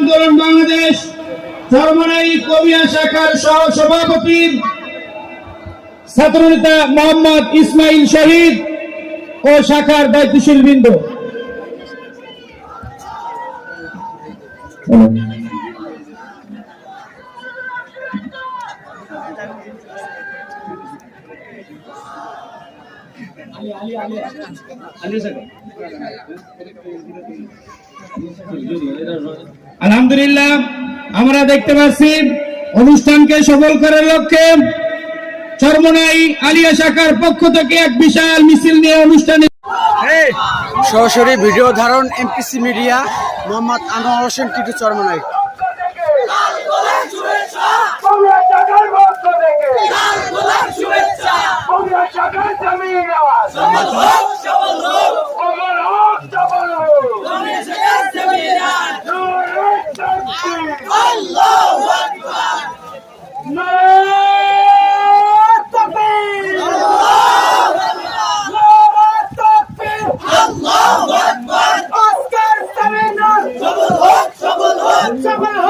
আন্দোলন বাংলাদেশ চরমনাই কবিয়া শাখার সহ সভাপতি ছাত্রনেতা মোহাম্মদ ইসমাইল শহীদ ও শাখার দায়িত্বশীল বৃন্দ। আলহামদুলিল্লাহ আমরা দেখতে পাচ্ছি অনুষ্ঠানকে সফল করার লক্ষ্যে চরমনাই আলিয়া শাখার পক্ষ থেকে এক বিশাল মিছিল নিয়ে অনুষ্ঠানে সরাসরি ভিডিও ধারণ এমপিসি মিডিয়া মোহাম্মদ আনোয়ার হোসেন টিটু চরমনাই। থেকে কংগ্রেস শাখার জমির আওয়াজ অমর হোক সফল হোক জোরে শান্তি। নারায়ণ তাকবীর। নারায়ণ তাকবীর। আজকের সেমিনার সফল হোক সফল হোক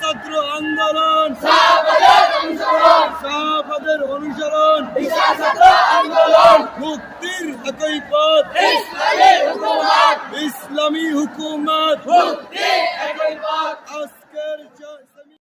ছাত্র আন্দোলন।